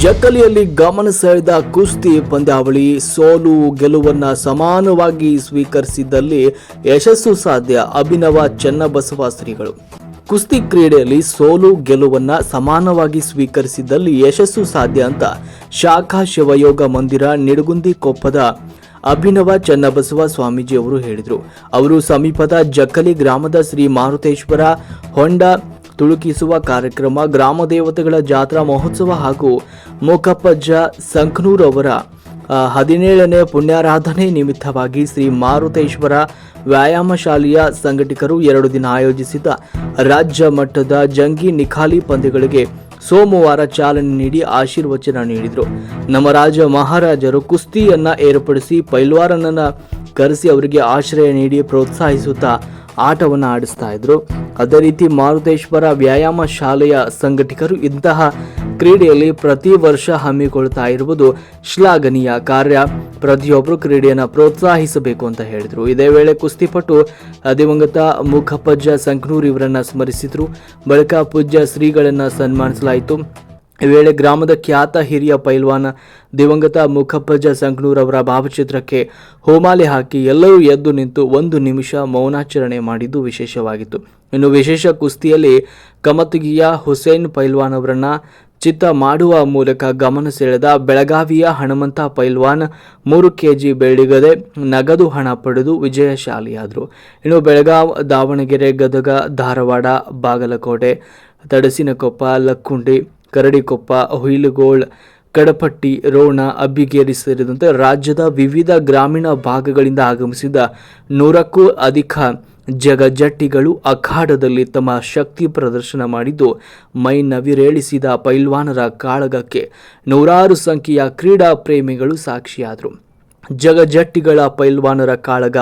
ಜಕ್ಕಲಿಯಲ್ಲಿ ಗಮನ ಸೆಳೆದ ಕುಸ್ತಿ ಪಂದ್ಯಾವಳಿ ಸೋಲು ಗೆಲುವನ್ನ ಸಮಾನವಾಗಿ ಸ್ವೀಕರಿಸಿದ್ದಲ್ಲಿ ಯಶಸ್ಸು ಸಾಧ್ಯ ಅಭಿನವ ಚನ್ನಬಸವ ಶ್ರೀಗಳು. ಕುಸ್ತಿ ಕ್ರೀಡೆಯಲ್ಲಿ ಸೋಲು ಗೆಲುವನ್ನ ಸಮಾನವಾಗಿ ಸ್ವೀಕರಿಸಿದ್ದಲ್ಲಿ ಯಶಸ್ಸು ಸಾಧ್ಯ ಅಂತ ಶಾಖಾ ಶಿವಯೋಗ ಮಂದಿರ ನಿಡಗುಂದಿ ಕೊಪ್ಪದ ಅಭಿನವ ಚನ್ನಬಸವ ಸ್ವಾಮೀಜಿ ಅವರು ಹೇಳಿದರು. ಅವರು ಸಮೀಪದ ಜಕ್ಕಲಿ ಗ್ರಾಮದ ಶ್ರೀ ಮಾರುತೇಶ್ವರ ಹೊಂಡ ತುಳುಕಿಸುವ ಕಾರ್ಯಕ್ರಮ ಗ್ರಾಮ ದೇವತೆಗಳ ಜಾತ್ರಾ ಮಹೋತ್ಸವ ಹಾಗೂ ಮೂಕಪ್ಪಜ್ಜ ಸಂಕನೂರ್ ಅವರ ಹದಿನೇಳನೇ ಪುಣ್ಯಾರಾಧನೆ ನಿಮಿತ್ತವಾಗಿ ಶ್ರೀ ಮಾರುತೇಶ್ವರ ವ್ಯಾಯಾಮ ಶಾಲೆಯ ಸಂಘಟಕರು ಎರಡು ದಿನ ಆಯೋಜಿಸಿದ ರಾಜ್ಯ ಮಟ್ಟದ ಜಂಗಿ ನಿಖಾಲಿ ಪಂದ್ಯಗಳಿಗೆ ಸೋಮವಾರ ಚಾಲನೆ ನೀಡಿ ಆಶೀರ್ವಚನ ನೀಡಿದರು. ನಮ್ಮ ರಾಜ ಮಹಾರಾಜರು ಕುಸ್ತಿಯನ್ನ ಏರ್ಪಡಿಸಿ ಪೈಲ್ವಾರನನ್ನ ಕರೆಸಿ ಅವರಿಗೆ ಆಶ್ರಯ ನೀಡಿ ಪ್ರೋತ್ಸಾಹಿಸುತ್ತಾ ಆಟವನ್ನು ಆಡಿಸ್ತಾ ಇದ್ರು. ಅದೇ ರೀತಿ ಮಾರುತೇಶ್ವರ ವ್ಯಾಯಾಮ ಶಾಲೆಯ ಸಂಘಟಕರು ಇಂತಹ ಕ್ರೀಡೆಯಲ್ಲಿ ಪ್ರತಿ ವರ್ಷ ಹಮ್ಮಿಕೊಳ್ತಾ ಇರುವುದು ಶ್ಲಾಘನೀಯ ಕಾರ್ಯ. ಪ್ರತಿಯೊಬ್ಬರು ಕ್ರೀಡೆಯನ್ನು ಪ್ರೋತ್ಸಾಹಿಸಬೇಕು ಅಂತ ಹೇಳಿದರು. ಇದೇ ವೇಳೆ ಕುಸ್ತಿಪಟು ದಿವಂಗತ ಮುಖಪ್ಪಜ್ಜ ಸಂಕನೂರ್ ಇವರನ್ನು ಸ್ಮರಿಸಿದರು. ಬಳಿಕ ಪೂಜ್ಯ ಶ್ರೀಗಳನ್ನು ಸನ್ಮಾನಿಸಲಾಯಿತು. ಈ ವೇಳೆ ಗ್ರಾಮದ ಖ್ಯಾತ ಹಿರಿಯ ಪೈಲ್ವಾನ ದಿವಂಗತ ಮುಖಪ್ಪಜ ಸಂಕನೂರ್ ಅವರ ಭಾವಚಿತ್ರಕ್ಕೆ ಹೋಮಾಲೆ ಹಾಕಿ ಎಲ್ಲರೂ ಎದ್ದು ನಿಂತು ಒಂದು ನಿಮಿಷ ಮೌನಾಚರಣೆ ಮಾಡಿದ್ದು ವಿಶೇಷವಾಗಿತ್ತು. ಇನ್ನು ವಿಶೇಷ ಕುಸ್ತಿಯಲ್ಲಿ ಕಮತಗಿಯ ಹುಸೇನ್ ಪೈಲ್ವಾನ್ ಅವರನ್ನ ಚಿತ್ತ ಮಾಡುವ ಮೂಲಕ ಗಮನ ಸೆಳೆದ ಬೆಳಗಾವಿಯ ಹನುಮಂತ ಪೈಲ್ವಾನ್ ಮೂರು ಕೆಜಿ ಬೆಳ್ಳಿಗದೆ ನಗದು ಹಣ ಪಡೆದು ವಿಜಯಶಾಲಿಯಾದರು. ಇನ್ನು ಬೆಳಗಾವ್, ದಾವಣಗೆರೆ, ಗದಗ, ಧಾರವಾಡ, ಬಾಗಲಕೋಟೆ, ತಡಸಿನಕೊಪ್ಪ, ಲಕ್ಕುಂಡಿ ಕರಡಿಕೊಪ್ಪ, ಹುಯಿಲುಗೋಳ್, ಕಡಪಟ್ಟಿ, ರೋಣ, ಅಬ್ಬಿಗೇರಿ ಸೇರಿದಂತೆ ರಾಜ್ಯದ ವಿವಿಧ ಗ್ರಾಮೀಣ ಭಾಗಗಳಿಂದ ಆಗಮಿಸಿದ ನೂರಕ್ಕೂ ಅಧಿಕ ಜಗಜಟ್ಟಿಗಳು ಅಖಾಡದಲ್ಲಿ ತಮ್ಮ ಶಕ್ತಿ ಪ್ರದರ್ಶನ ಮಾಡಿದ್ದು, ಮೈ ನವಿರೇಳಿಸಿದ ಪೈಲ್ವಾನರ ಕಾಳಗಕ್ಕೆ ನೂರಾರು ಸಂಖ್ಯೆಯ ಕ್ರೀಡಾ ಪ್ರೇಮಿಗಳು ಸಾಕ್ಷಿಯಾದರು. ಜಗಜಟ್ಟಿಗಳ ಪೈಲ್ವಾನರ ಕಾಳಗ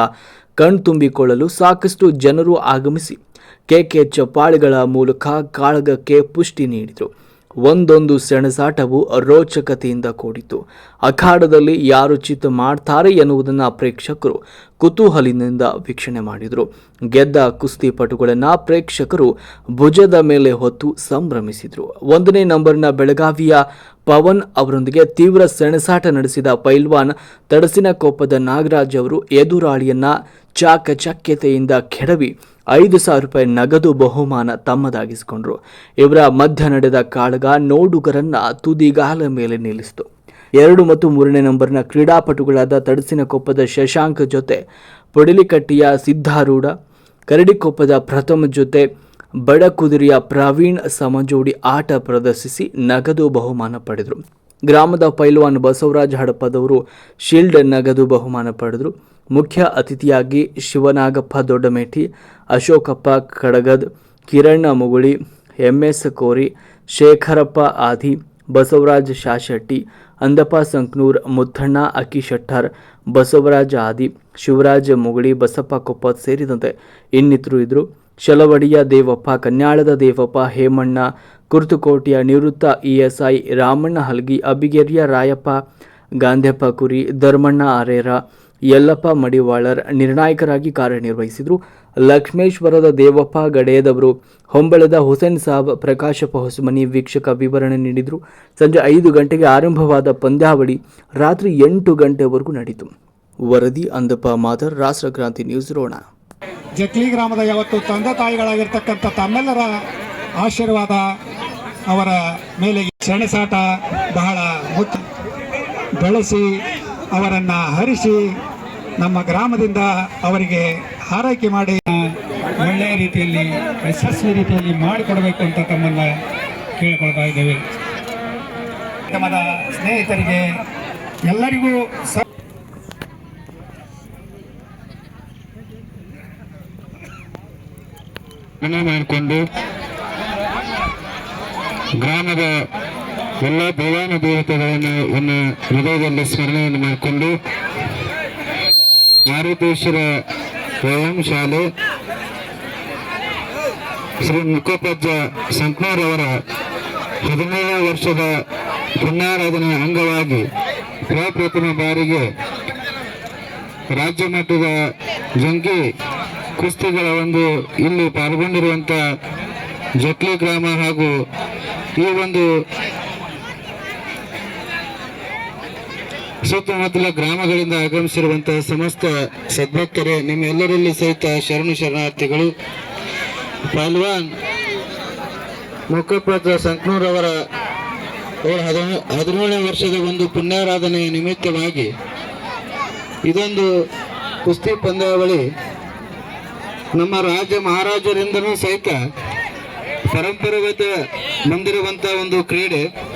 ಕಣ್ತುಂಬಿಕೊಳ್ಳಲು ಸಾಕಷ್ಟು ಜನರು ಆಗಮಿಸಿ ಕೇಕೆ ಚಪ್ಪಾಳೆಗಳ ಮೂಲಕ ಕಾಳಗಕ್ಕೆ ಪುಷ್ಟಿ ನೀಡಿದರು. ಒಂದೊಂದು ಸೆಣಸಾಟವು ರೋಚಕತೆಯಿಂದ ಕೂಡಿತು. ಅಖಾಡದಲ್ಲಿ ಯಾರು ಚಿತ್ತ ಮಾಡ್ತಾರೆ ಎನ್ನುವುದನ್ನು ಪ್ರೇಕ್ಷಕರು ಕುತೂಹಲಿನಿಂದ ವೀಕ್ಷಣೆ ಮಾಡಿದರು. ಗೆದ್ದ ಕುಸ್ತಿಪಟುಗಳನ್ನು ಪ್ರೇಕ್ಷಕರು ಭುಜದ ಮೇಲೆ ಹೊತ್ತು ಸಂಭ್ರಮಿಸಿದರು. ಒಂದನೇ ನಂಬರ್ನ ಬೆಳಗಾವಿಯ ಪವನ್ ಅವರೊಂದಿಗೆ ತೀವ್ರ ಸೆಣಸಾಟ ನಡೆಸಿದ ಪೈಲ್ವಾನ್ ತಡಸಿನ ಕೋಪದ ನಾಗರಾಜ್ ಅವರು ಎದುರಾಳಿಯನ್ನ ಚಾಕಚಕ್ಯತೆಯಿಂದ ಕೆಡವಿ ಐದು ಸಾವಿರ ರೂಪಾಯಿ ನಗದು ಬಹುಮಾನ ತಮ್ಮದಾಗಿಸಿಕೊಂಡ್ರು. ಇವರ ಮಧ್ಯ ನಡೆದ ಕಾಳಗ ನೋಡುಗರನ್ನ ತುದಿಗಾಲ ಮೇಲೆ ನಿಲ್ಲಿಸಿತು. ಎರಡು ಮತ್ತು ಮೂರನೇ ನಂಬರ್ನ ಕ್ರೀಡಾಪಟುಗಳಾದ ತಡಸಿನ ಕೊಪ್ಪದ ಶಶಾಂಕ್ ಜೊತೆ, ಪೊಡಲಿಕಟ್ಟಿಯ ಸಿದ್ಧಾರೂಢ ಕರಡಿಕೊಪ್ಪದ ಪ್ರಥಮ ಜೊತೆ ಬಡಕುದುರೆಯ ಪ್ರವೀಣ್ ಸಮಜೋಡಿ ಆಟ ಪ್ರದರ್ಶಿಸಿ ನಗದು ಬಹುಮಾನ ಪಡೆದರು. ಗ್ರಾಮದ ಪೈಲ್ವಾನ್ ಬಸವರಾಜ್ ಹಡಪದವರು ಶೀಲ್ಡ್ ನಗದು ಬಹುಮಾನ ಪಡೆದರು. ಮುಖ್ಯ ಅತಿಥಿಯಾಗಿ ಶಿವನಾಗಪ್ಪ ದೊಡ್ಡಮೇಟಿ ಅಶೋಕಪ್ಪ ಕಡಗದ್, ಕಿರಣ್ಣ ಮುಗುಳಿ, ಎಂಎಸ್ ಕೋರಿ, ಶೇಖರಪ್ಪ ಆದಿ, ಬಸವರಾಜ್ ಶಾಶೆಟ್ಟಿ, ಅಂದಪ್ಪ ಸಂಕ್ನೂರ್, ಮುತ್ತಣ್ಣ ಅಕ್ಕಿ ಶೆಟ್ಟರ್, ಬಸವರಾಜ ಆದಿ, ಶಿವರಾಜ ಮುಗುಳಿ, ಬಸಪ್ಪ ಕೊಪ್ಪತ್ ಸೇರಿದಂತೆ ಇನ್ನಿತರು ಇದ್ರು. ಶಲವಡಿಯ ದೇವಪ್ಪ, ಕನ್ಯಾಳದ ದೇವಪ್ಪ ಹೇಮಣ್ಣ, ಕುರ್ತುಕೋಟೆಯ ನಿವೃತ್ತ ಇಎಸ್ಐ ರಾಮಣ್ಣ ಹಲ್ಗಿ, ಅಬಿಗೇರಿಯ ರಾಯಪ್ಪ ಗಾಂಧ್ಯಪ್ಪ ಕುರಿ, ಧರ್ಮಣ್ಣ ಆರೇರ ಯಲ್ಲಪ್ಪ ಮಡಿವಾಳರ್ ನಿರ್ಣಾಯಕರಾಗಿ ಕಾರ್ಯನಿರ್ವಹಿಸಿದರು. ಲಕ್ಷ್ಮೇಶ್ವರದ ದೇವಪ್ಪ ಗಡೇದವರು, ಹೊಂಬಳದ ಹುಸೇನ್ ಸಾಬ್, ಪ್ರಕಾಶಪ್ಪ ಹೊಸಮನಿ ವೀಕ್ಷಕ ವಿವರಣೆ ನೀಡಿದರು. ಸಂಜೆ ಐದು ಗಂಟೆಗೆ ಆರಂಭವಾದ ಪಂದ್ಯಾವಳಿ ರಾತ್ರಿ ಎಂಟು ಗಂಟೆವರೆಗೂ ನಡೆಯಿತು ವರದಿ ಅಂದಪ್ಪ ಮಾದರ್ ರಾಷ್ಟ್ರಕ್ರಾಂತಿ ನ್ಯೂಸ್ ರೋಣ. ಜಕ್ಲಿ ಗ್ರಾಮದ ಯಾವತ್ತು ತಂದೆ ತಾಯಿಗಳಾಗಿರ್ತಕ್ಕಂಥ ತಮ್ಮೆಲ್ಲರ ಆಶೀರ್ವಾದ ಅವರ ಮೇಲೆ ಸೆಣಸಾಟ ಬಹಳ ಬೆಳೆಸಿ ಅವರನ್ನು ಹರಿಸಿ ನಮ್ಮ ಗ್ರಾಮದಿಂದ ಅವರಿಗೆ ಆರೈಕೆ ಮಾಡಿ ಒಳ್ಳೆಯ ರೀತಿಯಲ್ಲಿ, ಯಶಸ್ವಿ ರೀತಿಯಲ್ಲಿ ಮಾಡಿಕೊಡಬೇಕು ಅಂತ ತಮ್ಮನ್ನು ಕೇಳಿಕೊಳ್ತಾ ಇದ್ದೇವೆ. ತಮ್ಮದ ಸ್ನೇಹಿತರಿಗೆ ಎಲ್ಲರಿಗೂ ಸ ಮಾಡಿಕೊಂಡು ಗ್ರಾಮದ ಎಲ್ಲ ದೇವಾನ ದೇವತೆಗಳನ್ನು ಇನ್ನು ಹೃದಯದಲ್ಲಿ ಸ್ಮರಣೆಯನ್ನು ಮಾಡಿಕೊಂಡು ಮಾರುತೇಶ್ವರ ವ್ಯಾಯಾಮ ಶಾಲೆ ಶ್ರೀ ಮುಖೋಪಾಧ್ಯ ಅವರ ಹದಿನೇಳು ವರ್ಷದ ಪುಣ್ಯಾರಾಧನೆಯ ಅಂಗವಾಗಿ ಪ್ರಪ್ರಥಮ ಬಾರಿಗೆ ರಾಜ್ಯ ಮಟ್ಟದ ಜಂಕಿ ಕುಸ್ತಿಗಳ ಒಂದು ಇಲ್ಲಿ ಪಾಲ್ಗೊಂಡಿರುವಂಥ ಜಟ್ಲಿ ಗ್ರಾಮ ಹಾಗೂ ಈ ಒಂದು ಸುತ್ತಮುತ್ತಲ ಗ್ರಾಮಗಳಿಂದ ಆಗಮಿಸಿರುವಂತಹ ಸಮಸ್ತ ಸದ್ಭಕ್ತರೇ, ನಿಮ್ಮೆಲ್ಲರಲ್ಲಿ ಸಹಿತ ಶರಣು ಶರಣಾರ್ಥಿಗಳು. ಪಲ್ವಾನ್ ಮುಖಪತ್ರ ಅವರ ಹದಿನ- ಹದಿನೇಳನೇ ವರ್ಷದ ಒಂದು ಪುಣ್ಯಾರಾಧನೆಯ ನಿಮಿತ್ತವಾಗಿ ಇದೊಂದು ಕುಸ್ತಿ ಪಂದ್ಯಾವಳಿ ನಮ್ಮ ರಾಜ್ಯ ಮಹಾರಾಜರಿಂದನೂ ಸಹಿತ ಪರಂಪರಾಗತ ಬಂದಿರುವಂತಹ ಒಂದು ಕ್ರೀಡೆ.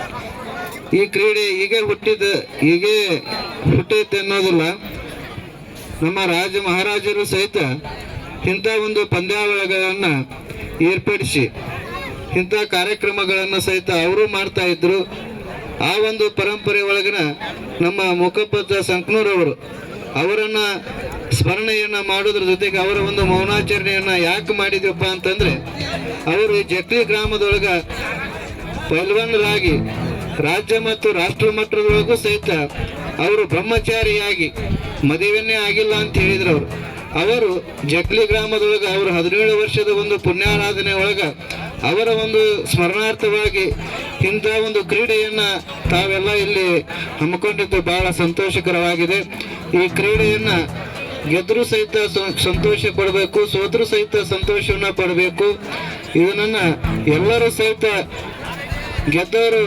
ಈ ಕ್ರೀಡೆ ಹೀಗೆ ಹುಟ್ಟಿದ, ಹೀಗೆ ಹುಟ್ಟೈತೆ ಅನ್ನೋದಿಲ್ಲ. ನಮ್ಮ ರಾಜ ಮಹಾರಾಜರು ಸಹಿತ ಇಂಥ ಒಂದು ಪಂದ್ಯಾವಳಿಗಳನ್ನು ಏರ್ಪಡಿಸಿ, ಇಂಥ ಕಾರ್ಯಕ್ರಮಗಳನ್ನು ಸಹಿತ ಅವರು ಮಾಡ್ತಾ ಇದ್ರು. ಆ ಒಂದು ಪರಂಪರೆ ಒಳಗಿನ ನಮ್ಮ ಮುಖಪತ್ರ ಸಂಕ್ನೂರವರು ಅವರನ್ನ ಸ್ಮರಣೆಯನ್ನ ಮಾಡೋದ್ರ ಜೊತೆಗೆ ಅವರ ಒಂದು ಮೌನಾಚರಣೆಯನ್ನ ಯಾಕೆ ಮಾಡಿದ್ವಪ್ಪ ಅಂತಂದ್ರೆ, ಅವರು ಜಕ್ಲಿ ಗ್ರಾಮದೊಳಗ ಪೈಲ್ವಾನರಾಗಿ ರಾಜ್ಯ ಮತ್ತು ರಾಷ್ಟ್ರ ಮಟ್ಟದೊಳಗೂ ಸಹಿತ ಅವರು ಬ್ರಹ್ಮಚಾರಿಯಾಗಿ ಮದುವೆನೇ ಆಗಿಲ್ಲ ಅಂತ ಹೇಳಿದ್ರು ಅವರು ಅವರು ಜಕ್ಲಿ ಗ್ರಾಮದೊಳಗೆ ಅವರು ಹದಿನೇಳು ವರ್ಷದ ಒಂದು ಪುಣ್ಯಾರಾಧನೆ ಒಳಗ ಅವರ ಒಂದು ಸ್ಮರಣಾರ್ಥವಾಗಿ ಇಂಥ ಒಂದು ಕ್ರೀಡೆಯನ್ನು ತಾವೆಲ್ಲ ಇಲ್ಲಿ ಹಮ್ಮಿಕೊಂಡಿದ್ದು ಬಹಳ ಸಂತೋಷಕರವಾಗಿದೆ. ಈ ಕ್ರೀಡೆಯನ್ನು ಗೆದ್ರು ಸಹಿತ ಸಂತೋಷ ಪಡಬೇಕು, ಸೋತರು ಸಹಿತ ಸಂತೋಷವನ್ನು ಪಡಬೇಕು. ಇದನ್ನ ಎಲ್ಲರೂ ಸಹಿತ ಗೆದ್ದವರು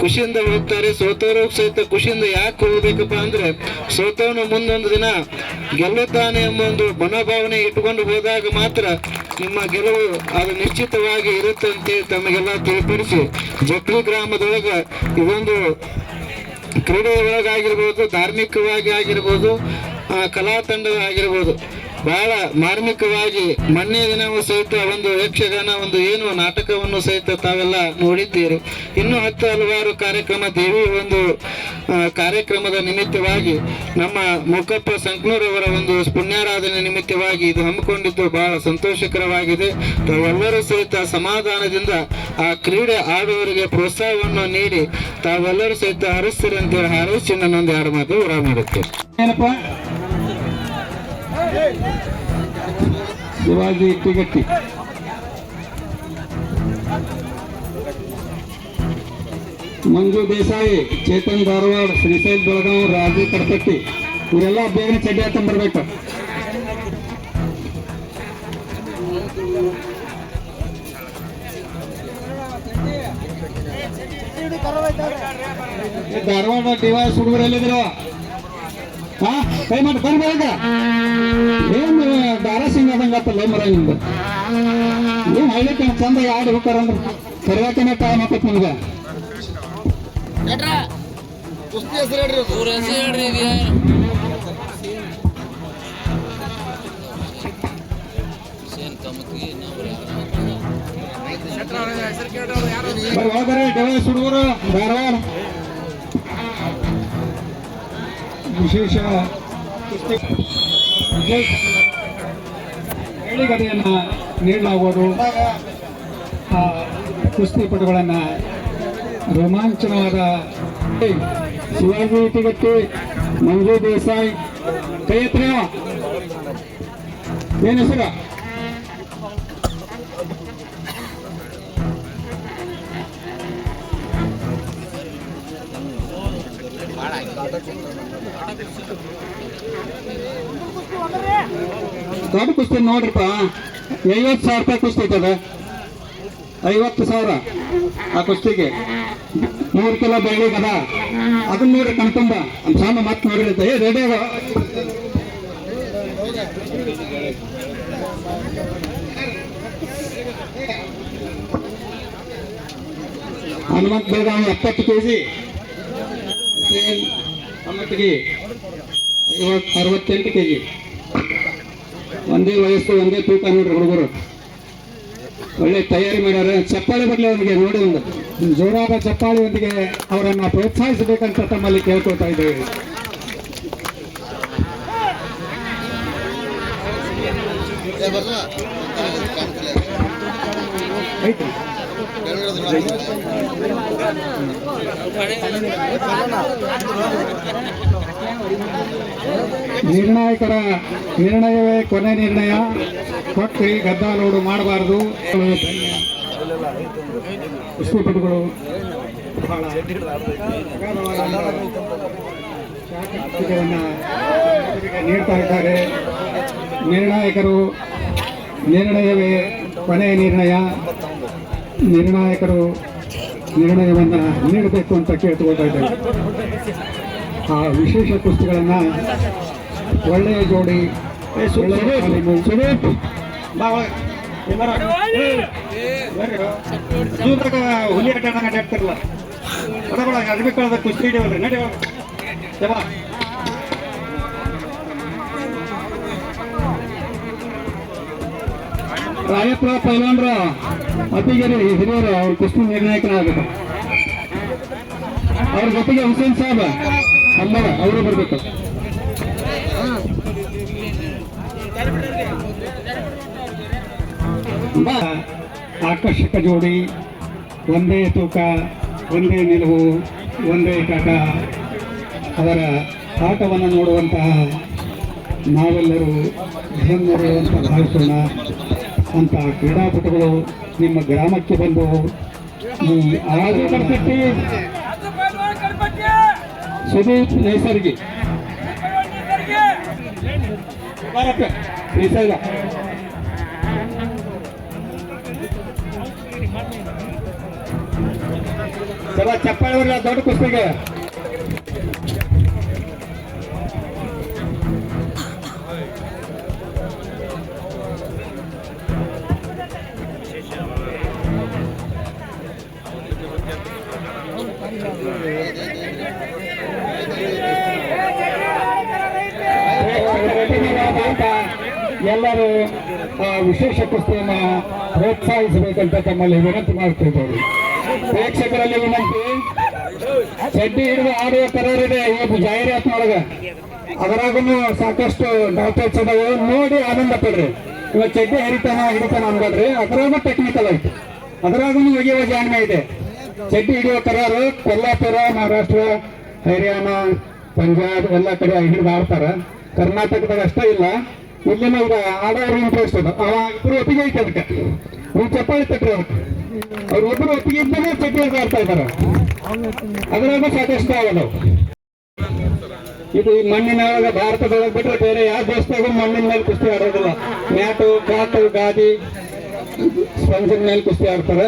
ಖುಷಿಯಿಂದ ಹೋಗ್ತಾರೆ ಸೋತವರು ಸಹಿತ ಖುಷಿಯಿಂದ ಯಾಕೆ ಹೋಗ್ಬೇಕಪ್ಪ ಅಂದ್ರೆ ಸೋತವನು ಮುಂದೊಂದು ದಿನ ಗೆಲ್ಲುತ್ತಾನೆ ಎಂಬ ಒಂದು ಮನೋಭಾವನೆ ಇಟ್ಟುಕೊಂಡು ಹೋದಾಗ ಮಾತ್ರ ನಿಮ್ಮ ಗೆಲುವು ಅದು ನಿಶ್ಚಿತವಾಗಿ ಇರುತ್ತಂತೆ ತಮಗೆಲ್ಲ ತಿಳಿಪಡಿಸಿ ಜಕ್ಲಿ ಗ್ರಾಮದೊಳಗ ಇದೊಂದು ಕ್ರೀಡೆ ಒಳಗಾಗಿರ್ಬೋದು ಧಾರ್ಮಿಕವಾಗಿ ಆಗಿರ್ಬೋದು ಕಲಾ ತಂಡ ತಂಡವಾಗಿರ್ಬೋದು ಬಹಳ ಮಾರ್ಮಿಕವಾಗಿ ಮೊನ್ನೆ ದಿನವೂ ಸಹಿತ ಒಂದು ಯಕ್ಷಗಾನ ಒಂದು ಏನು ನಾಟಕವನ್ನು ಸಹಿತ ತಾವೆಲ್ಲ ನೋಡಿದ್ದೀರಿ. ಇನ್ನು ಹತ್ತು ಹಲವಾರು ಕಾರ್ಯಕ್ರಮ ದೇವಿ ಒಂದು ಕಾರ್ಯಕ್ರಮದ ನಿಮಿತ್ತವಾಗಿ ನಮ್ಮ ಮುಖಪ್ಪ ಅವರ ಒಂದು ಪುಣ್ಯಾರಾಧನೆ ನಿಮಿತ್ತವಾಗಿ ಇದು ಹಮ್ಮಿಕೊಂಡಿದ್ದು ಬಹಳ ಸಂತೋಷಕರವಾಗಿದೆ. ತಾವೆಲ್ಲರೂ ಸಹಿತ ಸಮಾಧಾನದಿಂದ ಆ ಕ್ರೀಡೆ ಆಡುವವರಿಗೆ ಪ್ರೋತ್ಸಾಹವನ್ನು ನೀಡಿ ತಾವೆಲ್ಲರೂ ಸಹಿತ ಹರಿಸ್ತೀರಿ ಹಾರೈಸಿ ನನ್ನೊಂದು ಎರಡು ಮಾತು ಹೊರ ಮಾಡುತ್ತೆ ಏನಪ್ಪ? ಶಿವಾಜಿ ಇಟ್ಟಿಗಟ್ಟಿ. ಮಂಜು ದೇಸಾಯಿ ಚೇತನ್ ಧಾರವಾಡ ಶ್ರೀಶೈಲ್ ಬೆಳಗಾವ್ ರಾಜು ಕಡಪಟ್ಟಿ ಇವರೆಲ್ಲ ಬೇಗನೆ ಚಡ್ಡಿ ಹಾಕೊಂಡ್ ಬರ್ಬೇಕು. ಧಾರವಾಡ ಡಿವೈಸ್ ಹುಡುಗರು ಎಲ್ಲಿದ್ರು ಕೈ ಮಾಡಿ ಬರ್ರಿ ಬೇಗ ಏನು ದಾರಾ ಸಿಂಗ್ ಮರ ನಿಮ್ದು? ಏನು ಹಳ್ಳಿಕ್ಕೆ ಚಂದ ಯಾರು ಹೋಗ್ತಾರಂದ್ರ ಸರಿಯಾಕನೇ ಟೈಮ್ ಆಕತ್ ನಿಮ್ಗೆ ಬರ್ರಿ ಹೋಗ್ರಿ ಡಿವೈಸ್ ಹುಡುಗರು ಧಾರವಾಡ. ವಿಶೇಷ ಹೇಳಿಗಡೆಯನ್ನು ನೀಡಲಾಗುವುದು ಆ ಕುಸ್ತಿಪಟುಗಳನ್ನು ರೋಮಾಂಚನವಾದ ಶಿವಾಜಿ ಇಟಿಗಟ್ಟಿ ಮಂಜು ದೇಸಾಯಿ ಕೈ ಏನು ಹೆಸರು? ದೊಡ್ಡ ಕುಸ್ತಿ ನೋಡ್ರಪ್ಪ, ಐವತ್ತು ಸಾವಿರ ರೂಪಾಯಿ ಕುಸ್ತಿ ಐತದ. ಐವತ್ತು ಸಾವಿರ ಆ ಕುಸ್ತಿಗೆ. ಮೂರು ಕಿಲೋ ಬೆಳ್ಳಿ ಅದ ಅದನ್ನ ನೋಡ್ರಿ ಕಣ್ತುಂಬ ಸಣ್ಣ ಮತ್ತೆ ನೋಡಿರುತ್ತೆ ಏ ರೆಡಿ ಅದ ಹನುಮಂತ ಬೆಳಗಾವಿ ಎಪ್ಪತ್ತು ಕೆ ಜಿ. ಹನುಮಂತಿಗೆ ಅರವತ್ತೆಂಟು ಕೆ ಜಿ. ಒಂದೇ ವಯಸ್ಸು, ಒಂದೇ ತೂಕ ನೋಡ್ರಿ ಹುಡುಗರು. ಒಳ್ಳೆ ತಯಾರಿ ಮಾಡ್ಯಾರ. ಚಪ್ಪಾಳೆ ಬರಲಿ ಅವರಿಗೆ, ನೋಡಿ ಒಂದು. ಜೋರಾದ ಚಪ್ಪಾಳೆಯೊಂದಿಗೆ ಅವರನ್ನ ಪ್ರೋತ್ಸಾಹಿಸಬೇಕಂತ ತಮ್ಮಲ್ಲಿ ಕೇಳ್ಕೊಳ್ತಾ ಇದ್ದೇವೆ. ನಿರ್ಣಾಯಕರ ನಿರ್ಣಯವೇ ಕೊನೆ ನಿರ್ಣಯ. ಕೊಟ್ಟಿ ಗದ್ದಾಲೋಡು ಮಾಡಬಾರದು. ಪುಸ್ತಕವನ್ನು ನೀಡ್ತಾ ಇದ್ದಾರೆ. ನಿರ್ಣಾಯಕರು ನಿರ್ಣಯವೇ ಕೊನೆಯ ನಿರ್ಣಯ. ನಿರ್ಣಾಯಕರು ನಿರ್ಣಯವನ್ನು ನೀಡಬೇಕು ಅಂತ ಕೇಳ್ಕೊಳ್ತಾ ಇದ್ದಾರೆ. ಆ ವಿಶೇಷ ಪುಸ್ತಕಗಳನ್ನು ಒಳ್ಳೆಯ ಜೋಡಿ. ಜೂದಾಗ ಹುಲಿ ಆಟ ಆಡಂಗ ಆಡ್ತಿರಲ್ಲ ಬಡ ಬಡ ಅರ್ಬಿ ಕಳೆದ ಕುಸ್ತಿ ಹಿಡಿಯಲ್ರಿ ನಡಿ ಜಬ ರಾಯಪ್ಪ ಪೈಲಾನ್ರ ಅತಿಗೆರೆ ಹಿರಿಯರು ಅವ್ರ ಕುಸ್ತಿ ನಿರ್ಣಾಯಕನಾಗಬೇಕು ಅವ್ರ ಜೊತೆಗೆ ಹುಸೇನ್ ಸಾಬ್ ಅಂಬರ ಅವರು ಬರಬೇಕು. ಆಕರ್ಷಕ ಜೋಡಿ ಒಂದೇ ತೂಕ ಒಂದೇ ನಿಲುವು ಒಂದೇ ಕಾಟ ಅವರ ಆಟವನ್ನು ನೋಡುವಂತಹ ನಾವೆಲ್ಲರೂ ಧನ್ಯರು ಅಂತ ಭಾವಿಸೋಣ. ಅಂತ ಕ್ರೀಡಾಪಟುಗಳು ನಿಮ್ಮ ಗ್ರಾಮಕ್ಕೆ ಬಂದು ಈ ಸುದೀಪ್ ನೈಸರ್ಗಿ. ಬಾರಪ್ಪ, ಜರ ಚಪ್ಪಾಳೆ ಬರ್ಲ ದೊಡ್ಡ ಕುಸ್ತಿಗೆ. ಎಲ್ಲರೂ ವಿಶೇಷ ಕುಸ್ತಿಯನ್ನು ಪ್ರೋತ್ಸಾಹಿಸಬೇಕಂತ ತಮ್ಮಲ್ಲಿ ವಿನಂತಿ ಮಾಡ್ತಿದ್ದೇವೆ ಪ್ರೇಕ್ಷಕರಲ್ಲಿ ವಿನಂತಿ. ಚಡ್ಡಿ ಹಿಡಿದು ಆಡುವ ಕರಾರಿದೆ ಇವತ್ತು ಜಾಹೀರಾತಿನೊಳಗೆ ಅದರಾಗೂ ಸಾಕಷ್ಟು ಡಾಕ್ಟರ್ಸ್ ಅದಾವ ನೋಡಿ ಆನಂದ ಪಡ್ರಿ. ಇವತ್ತು ಚಡ್ಡಿ ಹರಿತಾನ, ಹಿಡಿತಾನ ಅನ್ಬೇಡ್ರಿ ಅದರಾಗೂ ಟೆಕ್ನಿಕಲ್ ಐತಿ ಅದರಾಗೂ ಒಗೆಯುವ ಜಾಣ್ಮೆ ಇದೆ. ಚಡ್ಡಿ ಹಿಡಿಯುವ ಕರಾರು ಕೊಲ್ಲಾಪುರ, ಮಹಾರಾಷ್ಟ್ರ, ಹರಿಯಾಣ, ಪಂಜಾಬ್ ಎಲ್ಲ ಕಡೆ ಹಿಡಿದು ಆಡ್ತಾರ. ಕರ್ನಾಟಕದಾಗ ಅಷ್ಟೇ ಇಲ್ಲ. ಇಲ್ಲಿನ ಈಗ ಆಡೋರು ಇಂಟ್ರೆಸ್ಟ್ ಅದ. ಅವ ಒಪ್ಪಿಗೆ ಐತೆ ಅದಕ್ಕೆ. ನೀವು ಚಪ್ಪಾಳಿ ತಟ್ರಿ ಅದಕ್ಕೆ ಅವ್ರು ಒಬ್ಬರು ಒಪ್ಪಿಗೆ ಇದ್ದಾನೆ ಮಾಡ್ತಾ ಇದ್ದಾರೆ. ಅದರಾಗ ಸಾಕಷ್ಟು ಆಗೋದು ಇದು ಈ ಮಣ್ಣಿನ ಒಳಗೆ ಭಾರತದೊಳಗೆ ಬಿಟ್ಟರೆ ಬೇರೆ ಯಾವ ದೇಶದಾಗೂ ಮಣ್ಣಿನ ಮೇಲೆ ಕುಸ್ತಿ ಆಡೋದಿಲ್ಲ. ಮ್ಯಾಟು ಕಾಟು ಗಾದಿ ಸ್ಪಂಜಿನ ಮೇಲೆ ಕುಸ್ತಿ ಆಡ್ತಾರೆ.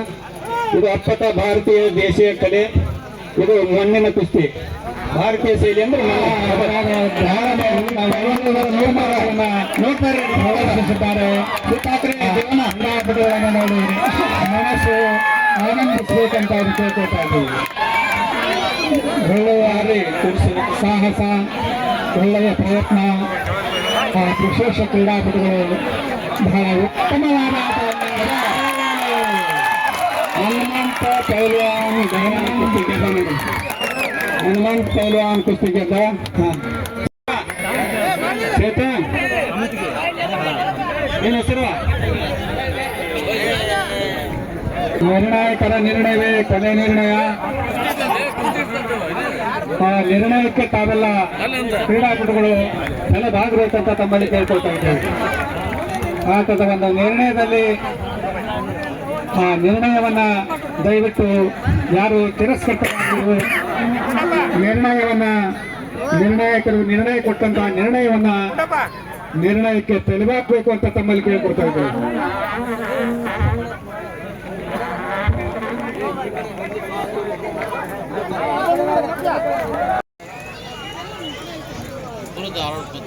ಇದು ಅಪ್ಪಟ ಭಾರತೀಯ ದೇಶೀಯ ಕಲೆ. ಇದು ಮಣ್ಣಿನ ಕುಸ್ತಿ. ಭಾರತೀಯ ಶೈಲಿ ಅಂದ್ರೆ ನೋಡ್ತಾರೆ. ಇದ್ದೀವಿ ಒಳ್ಳೆಯ ಅರಿ ಸಾಹಸ, ಒಳ್ಳೆಯ ಪ್ರಯತ್ನ, ಆ ವಿಶೇಷ ಕ್ರೀಡಾಪಟುಗಳು ಬಹಳ ಉತ್ತಮವಾದ ಆಟವನ್ನು ಹನುಮಂತ ಪೈಲ್ವಾನ್ ಗಮನ ಕುಸ್ತಿ ಗೆದ್ದ ನೋಡಿ ಹನುಮಂತ ಪೈಲ್ವಾನ್ ಕುಸ್ತಿ ಗೆದ್ದ ಹಾ. ಚೇತನ್ ಏನ್ ಹೆಸರು ನಿರ್ಣಾಯಕರ ನಿರ್ಣಯವೇ ಕೊನೆ ನಿರ್ಣಯ? ಆ ನಿರ್ಣಯಕ್ಕೆ ತಾವೆಲ್ಲ ಕ್ರೀಡಾಪಟುಗಳು ತಲೆಬಾಗಬೇಕಂತ ತಮ್ಮಲ್ಲಿ ಕೇಳ್ಕೊಳ್ತಾ ಇದ್ದೇವೆ. ಆತದ ಒಂದು ನಿರ್ಣಯದಲ್ಲಿ ಆ ನಿರ್ಣಯವನ್ನ ದಯವಿಟ್ಟು ಯಾರು ತಿರಸ್ಕೃತರಾಗಿರುವ ನಿರ್ಣಯವನ್ನ ನಿರ್ಣಾಯಕರು ನಿರ್ಣಯ ಕೊಟ್ಟಂತಹ ನಿರ್ಣಯವನ್ನ ನಿರ್ಣಯಕ್ಕೆ ತಲೆಬಾಗಬೇಕು ಅಂತ ತಮ್ಮಲ್ಲಿ ಕೇಳ್ಕೊಡ್ತಾ ಇದ್ದೇವೆ.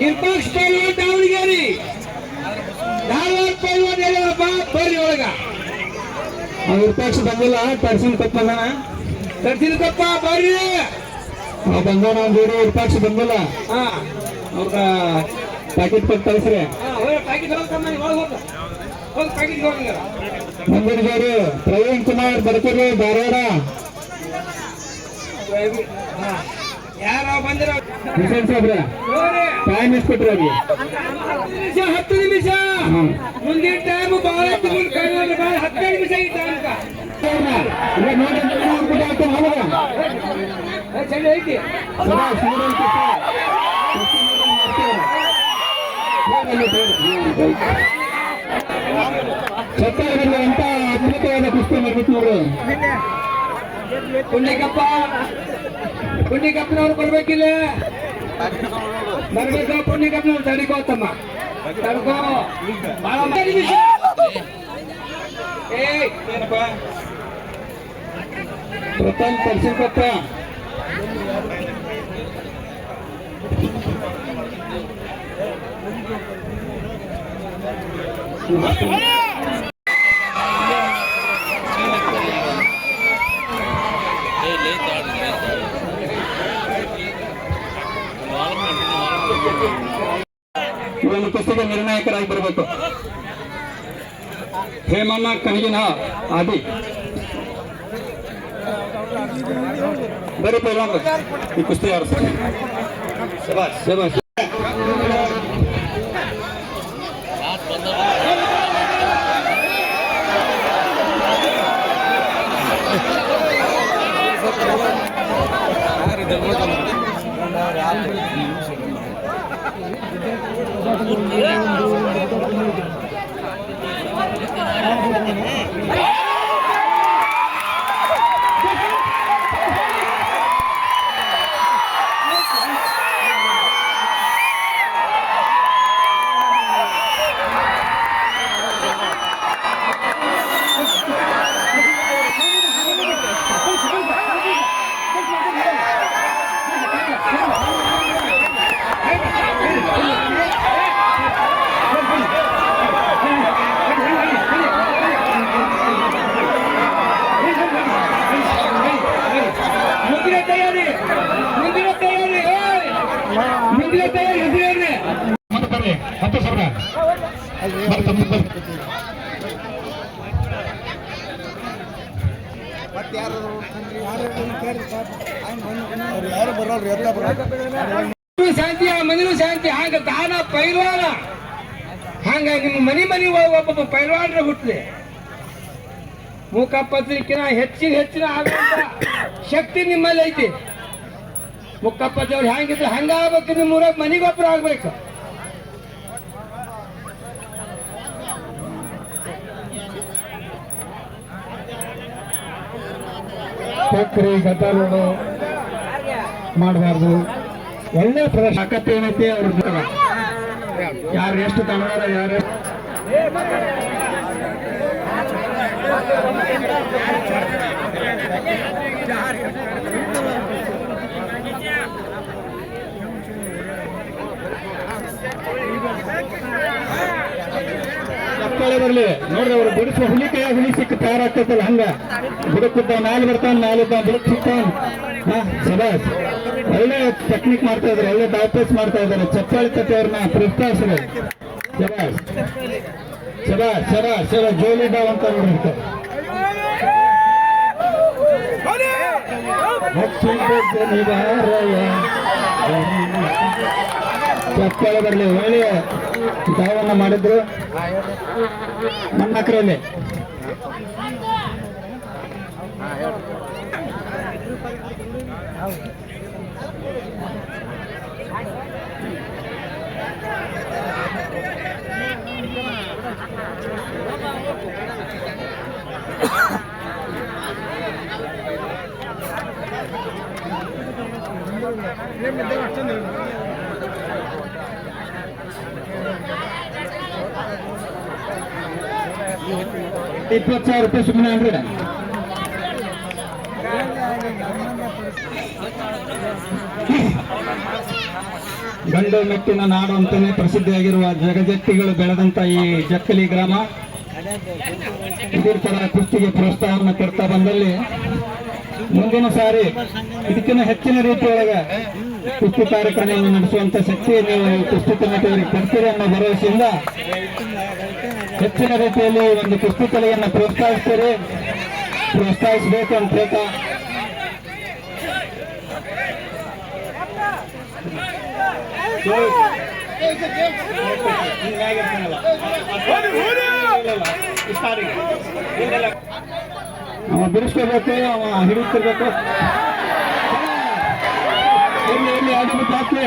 ಇರ್ಪಾಕ್ ಪೈಲ್ವಾನ್ ದಾವಣಗೆರೆ. ಧಾರವಾಡ ಪೈಲ್ವಾನ್ ಎಲ್ಲಪ್ಪ ಬರ್ರಿ ಒಳಗ. ವಿರೂಪಾಕ್ಷ ಬಂದಿಲ್ಲ ತರ್ಸಿನ ತಪ್ಪದಾನ ತರ್ಸಿನ ಕಪ್ಪ ಬರ್ರಿ. ಬಂದವನ ಜೋಡಿ ವಿರೂಪಾಕ್ಷ ಬಂದಿಲ್ಲ. ಹಾ. ಅವ್ರ ಪ್ಯಾಕೆಟ್ ಕೊಟ್ಟು ಕಳಿಸ್ರಿ ಜೋಡಿ ಪ್ರವೀಣ್ ಕುಮಾರ್ ಬರ್ತೀರಿ ಧಾರವಾಡ. ಯಾರ ಬಂದಿರ ಕಿಶನ್ ಸಾಬ್ರ ಟೈಮ್ ಇಸ್ಕೊಟ್ರಿ ಅವ್ರಿಗೆ? ಹತ್ತು ನಿಮಿಷ! ಮುಂದಿನ ಟೈಮ್ ಬಹಳ ಹದಿನೈದು ನಿಮಿಷ ಹಾಕ್ತಾನೆ ಅವಾಗ. ಚಳಿ ಐತಿ. ಹೋಗಲ್ಲಿ ಅಂತ ಅದ್ಭುತವಾದ ಪುಸ್ತಕ ನೋಡು ಪುಣ್ಯಕಪ್ಪ. ಪುಣ್ಯಕಪ್ಪನವ್ರು ಬರ್ಬೇಕಿಲ್ಲ ಬರ್ಬೇಕು ಪುಣ್ಯಕಪ್ಪ ನಾವು ತಡಿಕೋತಮ್ಮ ತಡ್ಕೋ ಭಾಳ ನಿಮಿಷ ಏ ಏನಪ್ಪ ಪ್ರಥಮ್ ತರ್ಸಿಕೊಪ್ಪ ಇವನು ಕುಸ್ತಿಗೆ ನಿರ್ಣಾಯಕರಾಗಿ ಬರಬೇಕು. ಹೇಮಮ್ಮ ಕಣಗಿನ ಆದಿ. ಬರೀ ಪೈಲ್ವಾನ್ರು. ಈ ಕುಸ್ತಿ ಆಡಿಸ್ತಾರೆ ಶಬಾಷ್. ಶಬಾಷ್. cũng như là ಮುಂದಿನ ತಯಾರಿ ಮುಂದಿನ ತಯಾರಿ! ಮುಂದಿನ ತಯಾರಿ ಮತ್ತೆ ಬರ್ರಿ ಹತ್ತು ಸಾವಿರ ತಮ್ಮ ಬರ್ರಿ ಮನೆನೂ ಶಾಂತಿ ಆ ಮನೆನೂ ಶಾಂತಿ. ಹಂಗ ತಾನ ಪೈಲ್ವಾನ. ಹಂಗ ನಿಮ್ಮ ಮನಿ ಮನಿ ಒಳಗ್ ಒಬ್ಬೊಬ್ಬ ಪೈಲ್ವಾನ್ರ ಹುಟ್ಲಿ ಹೆಚ್ಚಿಗೆ ಹೆಚ್ಚಿನ ಆಗುವಂತ ಶಕ್ತಿ ನಿಮ್ಮಲ್ಲಿ ಐತಿ. ಅವ್ರು ಹೆಂಗಿದ್ರು ಹಂಗ ಆಗ್ಬೇಕು ನಿಮ್ಮ ಊರಾಗ ಮನಿಗೊಬ್ರು ಆಗ್ಬೇಕು. ಸಕ್ರಿ ಗದ್ದಾಲೋಡು ಮಾಡಬಾರ್ದು. ಒಳ್ಳೆ ಪ್ರದೇಶ ತಾಕತ್ತು ಏನೈತಿ ಅವ್ರ ಯಾರು ಎಷ್ಟು ಕನ್ನಡ ಯಾರು? ಬರ್ಲಿ. ನೋಡ್ರಿ ಅವ್ರು ಬಿಡಿಸುವ ಹುಲಿ ಕೈ ಹುಲಿ ಸಿಕ್ಕ ತಯಾರಾಗ್ತೈತಲ್ಲ ಹಂಗ. ಬುಡಕ್ಕುದ್ದ ನಾಲ್ ಬರ್ತಾನ ನಾಲಿದ್ದ ಬಿಡಕ್ ಸಿಗ್ತಾನ ಹಾ ಸದಾಸ್ ಒಳ್ಳೆ ಟೆಕ್ನಿಕ್ ಮಾಡ್ತಾ ಇದಾರೆ ಒಳ್ಳೆ ಡಾಕ್ಟರ್ಸ್ ಮಾಡ್ತಾ ಇದಾರೆ ಚಪ್ಪಾಳಿ ತಟ್ಟೆ ಅವ್ರನ್ನ ಪ್ರೋತ್ಸಾಹಿಸಿದೆ ಶಬಾಸ್ ಶಬಾಸ್ ಸರ ಸರ ಜೋಲಿ ಡಾವ್ ಅಂತ ನೋಡಿರ್ತಾರೆ ಚಪ್ಪಾಳೆ ಬರಲಿ ಒಳ್ಳೆಯ ದಾವನ್ನ ಮಾಡಿದ್ರು. ನಮ್ಮ ಅಕ್ರಲ್ಲಿ ಇಪ್ಪತ್ತು ಸಾವಿರ ರೂಪಾಯಿ ಸುಮ್ಮನೆ ಅಂದ್ರೆ ಗಂಡು ಮೆಟ್ಟಿನ ನಾಡು ಅಂತಾನೆ ಪ್ರಸಿದ್ಧಿಯಾಗಿರುವ ಜಗಜಟ್ಟಿಗಳು ಬೆಳೆದಂತ ಈ ಜಕ್ಕಲಿ ಗ್ರಾಮ. ಇದೇ ತರ ಕುಸ್ತಿಗೆ ಪ್ರೋತ್ಸಾಹವನ್ನು ಕೊಡ್ತಾ ಬಂದಲ್ಲಿ ಮುಂದಿನ ಸಾರಿ ಇದಕ್ಕಿಂತ ಹೆಚ್ಚಿನ ರೀತಿಯೊಳಗೆ ಕುಸ್ತಿ ಕಾರ್ಯಕ್ರಮವನ್ನು ನಡೆಸುವಂತ ಶಕ್ತಿ ನೀವು ಕುಸ್ತಿ ಕಮಿಟಿಯವರಿಗೆ ಕೊಡ್ತೀರಿ ಅನ್ನೋ ಭರವಸೆಯಿಂದ ಹೆಚ್ಚಿನ ರೀತಿಯಲ್ಲಿ ಒಂದು ಕುಸ್ತಿ ಕಲೆಯನ್ನು ಪ್ರೋತ್ಸಾಹಿಸ್ತೀರಿ. ಪ್ರೋತ್ಸಾಹಿಸಬೇಕು ಅಂತ ಹೇಳ್ತಾ. ಅವ ಬಿಡಿಸ್ಕೋಬೇಕು, ಅವ ಹಿಡಿಸ್ತಿರ್ಬೇಕು ಎಲ್ಲಿ ಎಲ್ಲಿ ಅಡಿಬಿಟ್ಟು ಹಾಕಿ